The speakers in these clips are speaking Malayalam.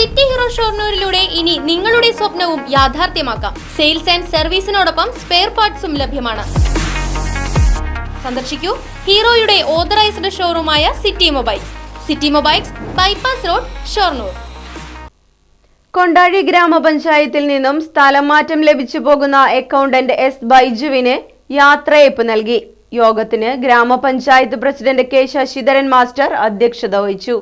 സിറ്റി ഹീറോ ഷോർണൂരിലൂടെ ഇനി നിങ്ങളുടെ സ്വപ്നവും യാഥാർത്ഥ്യമാക്കാം. സെയിൽസ് ആൻഡ് സർവീസിനോടൊപ്പം സ്പെയർ പാർട്സും ലഭ്യമാണ്. സന്ദർശിക്കൂ ഹീറോയുടെ authorised ഷോറൂമായ city mobiles. City mobiles bypass road Shoranur. Kondazhi ഗ്രാമപഞ്ചായത്തിൽ നിന്നും സ്ഥലം മാറ്റം ലഭിച്ചു പോകുന്ന അക്കൗണ്ടന്റ് എസ് ബൈജുവിന് യാത്രയയപ്പ് നൽകി. യോഗത്തിന് ഗ്രാമപഞ്ചായത്ത് പ്രസിഡന്റ് കെ ശശിധരൻ മാസ്റ്റർ അധ്യക്ഷത വഹിച്ചു.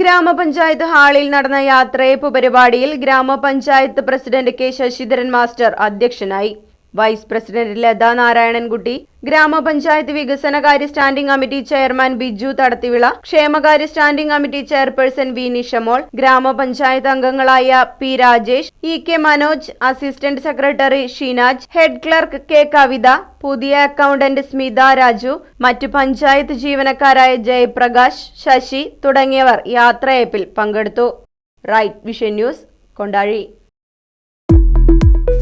ഗ്രാമപഞ്ചായത്ത് ഹാളിൽ നടന്ന യാത്രയപ്പ് പരിപാടിയിൽ ഗ്രാമപഞ്ചായത്ത് പ്രസിഡന്റ് കെ ശശിധരൻ മാസ്റ്റർ അധ്യക്ഷനായി. വൈസ് പ്രസിഡന്റ് ലതാ നാരായണൻകുട്ടി ഗ്രാമപഞ്ചായത്ത് വികസനകാര്യ standing committee chairman Biju Thadathivila ക്ഷേമകാര്യ standing committee chairperson V Nishamol ഗ്രാമപഞ്ചായത്ത് അംഗങ്ങളായ P Rajesh E K Manoj assistant secretary Sheenaj head clerk K Kavitha പുതിയ അക്കൗണ്ടന്റ് സ്മിത രാജു മറ്റു പഞ്ചായത്ത് ജീവനക്കാരായ ജയപ്രകാശ് ശശി തുടങ്ങിയവർ യാത്രയപ്പിൽ പങ്കെടുത്തു. Right vision news Kondazhi.